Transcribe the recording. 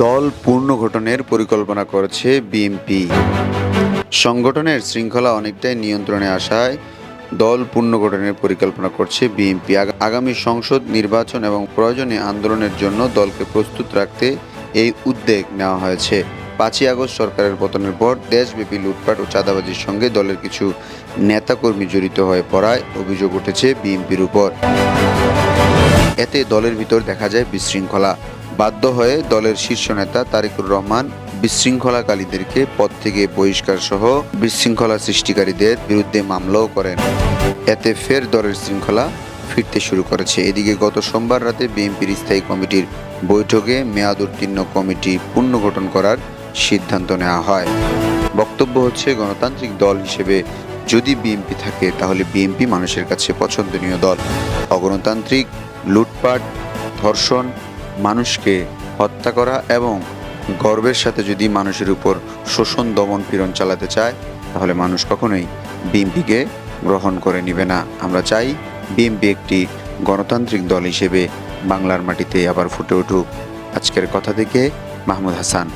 দল পুনর্গঠনের পরিকল্পনা করেছে বিএনপি। সংগঠনের শৃঙ্খলা অনেকটাই নিয়ন্ত্রণে আসায় দল পুনর্গঠনের পরিকল্পনা করছে বিএনপি। আগামী সংসদ নির্বাচন এবং প্রয়োজনে আন্দোলনের জন্য দলকে প্রস্তুত রাখতে এই উদ্যোগ নেওয়া হয়েছে। পাঁচই আগস্ট সরকারের পতনের পর দেশব্যাপী লুটপাট ও চাঁদাবাজির সঙ্গে দলের কিছু নেতাকর্মী জড়িত হয়ে পড়ায় অভিযোগ উঠেছে বিএনপির উপর। এতে দলের ভিতর দেখা যায় বিশৃঙ্খলা। বাধ্য হয়ে দলের শীর্ষ নেতা তারিকুর রহমান বিশৃঙ্খলাকারীদেরকে পদ থেকে বহিষ্কার সহ বিশৃঙ্খলা সৃষ্টিকারীদের বিরুদ্ধে মামলাও করেন। এতে ফের দলের শৃঙ্খলা ফিরতে শুরু করেছে। এদিকে গত সোমবার রাতে বিএনপির স্থায়ী কমিটির বৈঠকে মেয়াদ উত্তীর্ণ কমিটি পুনর্গঠন করার সিদ্ধান্ত নেওয়া হয়। বক্তব্য হচ্ছে, গণতান্ত্রিক দল হিসেবে যদি বিএনপি থাকে, তাহলে বিএনপি মানুষের কাছে পছন্দনীয় দল। অগণতান্ত্রিক লুটপাট, ধর্ষণ মানুষকে হত্যা করা এবং গর্বের সাথে যদি মানুষের উপর শোষণ, দমন, পীড়ন চালাতে চায়, তাহলে মানুষ কখনোই বিএনপিকে গ্রহণ করে নিবে না। আমরা চাই বিএনপি একটি গণতান্ত্রিক দল হিসেবে বাংলার মাটিতে আবার ফুটে উঠুক। আজকের কথা থেকে মাহমুদ হাসান।